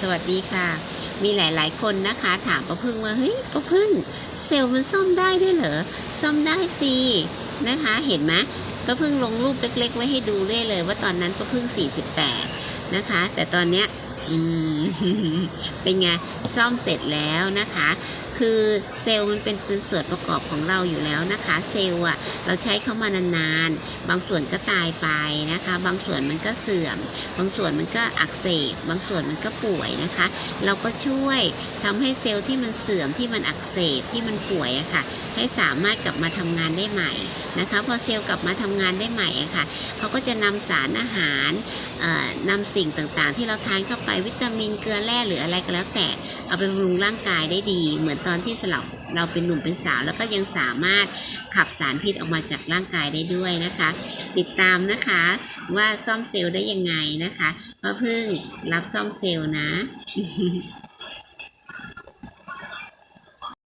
สวัสดีค่ะ มีหลาย ๆ คนนะคะ ถามป้าพึ่งว่าเฮ้ยป้าพึ่งเซลล์มันซ่อมได้ด้วยเหรอซ่อมได้สินะคะ เห็นไหมป้าพึ่งลงรูปเล็ก ๆ ไว้ให้ดูเลยเลย ว่าตอนนั้นป้าพึ่ง48นะคะ แต่ตอนเนี้ย อืมเป็นไงซ่อมเสร็จแล้วนะคะ คือเซลล์มันเป็นเป็นส่วนประกอบของเราอยู่แล้วนะคะ เซลล์อะเราใช้เข้ามานานๆ บางส่วนก็ตายไปนะคะ บางส่วนมันก็เสื่อม บางส่วนมันก็อักเสบบางส่วนมันก็ป่วยนะคะ เราก็ช่วยทำให้เซลล์ที่มันเสื่อมที่มันอักเสบที่มันป่วยอะค่ะ ให้สามารถกลับมาทำงานได้ใหม่นะคะ พอเซลล์กลับมาทำงานได้ใหม่อะค่ะเขาก็จะนำสารอาหารเอ่อนำสิ่งต่างๆ ที่เราทานเข้าไปวิตามินเกลือแร่หรืออะไรก็แล้วแต่ เอาไปบำรุงร่างกายได้ดี เหมือนตอนที่สลับเราเป็นหนุ่มเป็นสาว แล้วก็ยังสามารถขับสารพิษออกมาจากร่างกายได้ด้วยนะคะ ติดตามนะคะว่าซ่อมเซลล์ได้ยังไงนะคะเพราะเพิ่งรับซ่อมเซลล์นะ